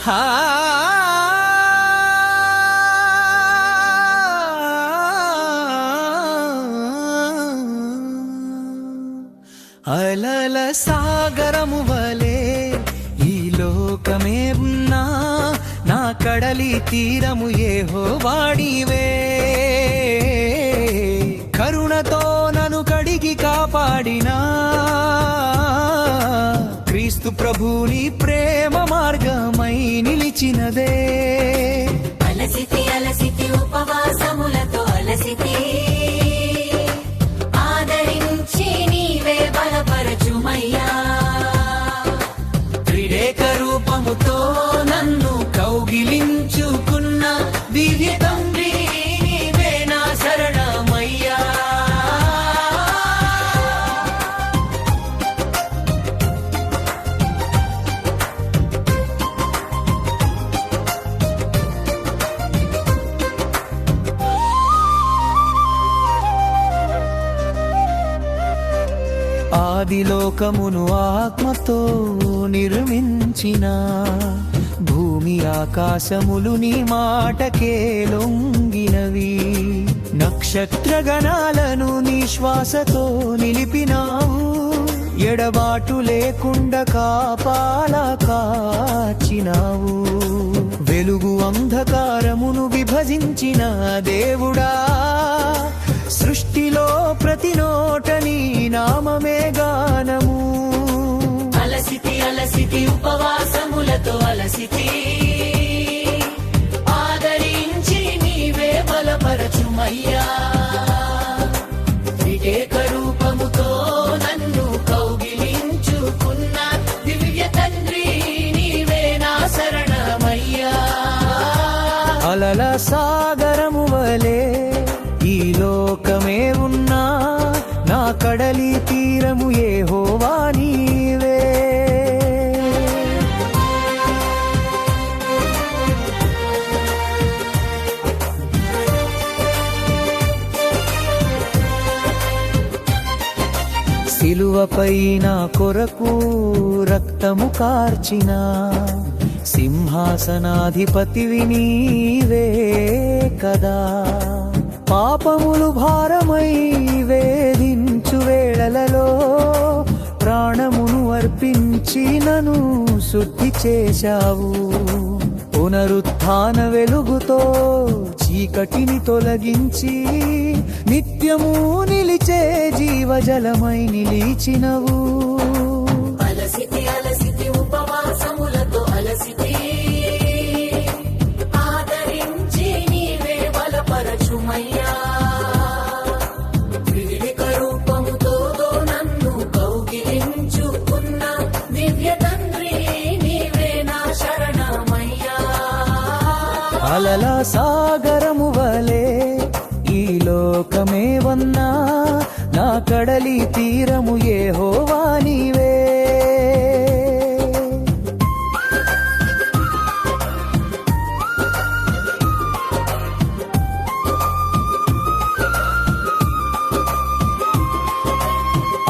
హా. అలల సాగరము వలే ఈ లోకమే ఉన్నా నా కడలి తీరము ఏహో వాడివే కరుణతో నను కడిగి కాపాడినా క్రీస్తు ప్రభుని ప్రేమ మార్గమై నిలిచినదే. అలసితి అలసితి ఉపవాసములతో అలసితే. ఆదిలోకమును ఆత్మతో నిర్మించిన. భూమి ఆకాశములు నీ మాటకే లొంగినవి. నక్షత్రగణాలను నీ శ్వాసతో నిలిపినావు. ఎడబాటు లేకుండా కాపాల కాచినావు. వెలుగు అంధకారమును విభజించిన దేవుడా. సృష్టిలో ప్రతి నోట నీ నామమే గానము. అలసితి అలసితి ఉపవాసములతో అలసితి. ఆదరించి నీవే బలపరచుమయ్యా వివేక రూపముతో నన్ను కౌగిలించుకున్న దివ్య తండ్రి నీవే నా శరణమయ్యా. అలల సాగరము వలె ఈ లోకమే ఉన్నా నా కడలి తీరము ఏ హోవా నీవే. సిలువపై నా కొరకు రక్తము కార్చిన సింహాసనాధిపతివి నీవే కదా. పాపములు భారమై వేధించు వేళలలో ప్రాణమును అర్పించి నను శుద్ధి చేశావు. పునరుత్థాన వెలుగుతో చీకటిని తొలగించి నిత్యము నిలిచే జీవజలమై నిలిచినవు. అలల సాగరము వలే ఈ లోకమే వన్నా నా కడలి తీరము ఏ హోవా నీవే.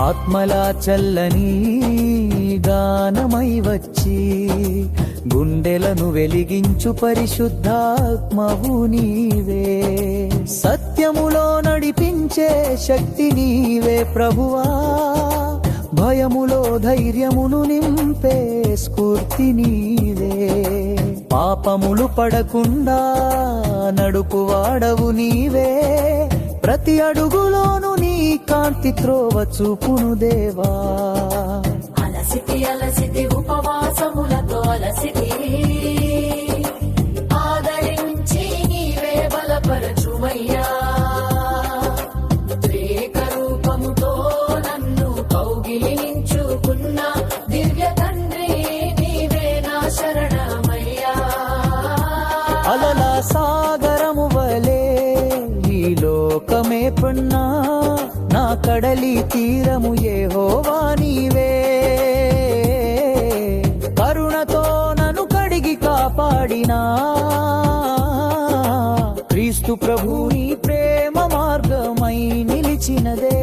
ఆత్మలా చల్లని గానమై వచ్చి గుండెలను వెలిగించు పరిశుద్ధాత్మవు నీవే. సత్యములో నడిపించే శక్తి నీవే ప్రభువా. భయములో ధైర్యమును నింపే స్ఫూర్తి నీవే. పాపములు పడకుండా నడుపువాడవు నీవే. ప్రతి అడుగులోను నీ కాంతి త్రోవ చూపును దేవా. అలలా సాగరము వలే ఈ లోకమే పున్న నా కడలి తీరము ఏ నీవే. కరుణతో నను కడిగి కాపాడినా క్రీస్తు ప్రభు నీ ప్రేమ మార్గమై నిలిచినదే.